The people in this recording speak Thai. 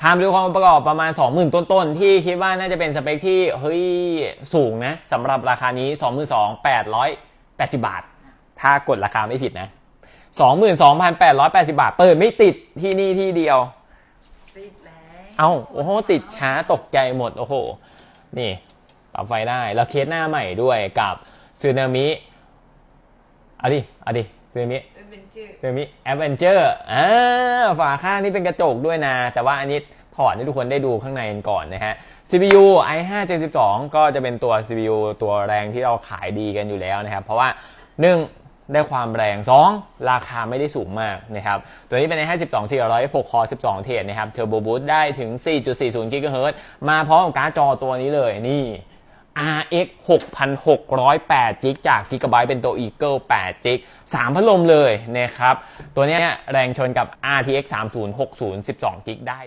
พามาดูความประกอบประมาณ 20,000 ต้นๆ ที่คิดว่าน่าจะเป็นสเปคที่เฮ้ยสูงนะสำหรับราคานี้ 22,880 บาท ถ้ากดราคาไม่ผิดนะ 22,880 บาท เปิดไม่ติดที่นี่ที่เดียว ติดแล้ว เอ้า โอ้โห ติดช้าตกใจหมด โอ้โห นี่ปรับไฟได้ แล้วเคสหน้าใหม่ด้วยกับซูนามิเอาดิเอาดิ ซูนามิเป็นชื่อซูนามิแอดเวนเจอร์อ่าฝาข้างนี่เป็นกระจกด้วยนะ แต่ว่าอันนี้ถอดให้ทุกคนได้ดูข้างในกันก่อนนะฮะ CPU i5 72ก็จะเป็นตัว CPU ตัวแรงที่เราขายดีกันอยู่แล้วนะครับ เพราะว่า 1 ได้ความแรง 2 ราคาไม่ได้สูงมากนะครับ ตัวนี้เป็น i5 12 406 Core 12 เทรดนะครับ Turbo Boost ได้ถึง 4.40 GHz มาพร้อมกับการ์ดจอตัวนี้เลยนี่ RX 6608จิกจาก Gigabyte เป็นตัว Eagle 8จิก3พัดลมเลยนะครับ ตัวนี้แรงชนกับ RTX 3060 12จิกได้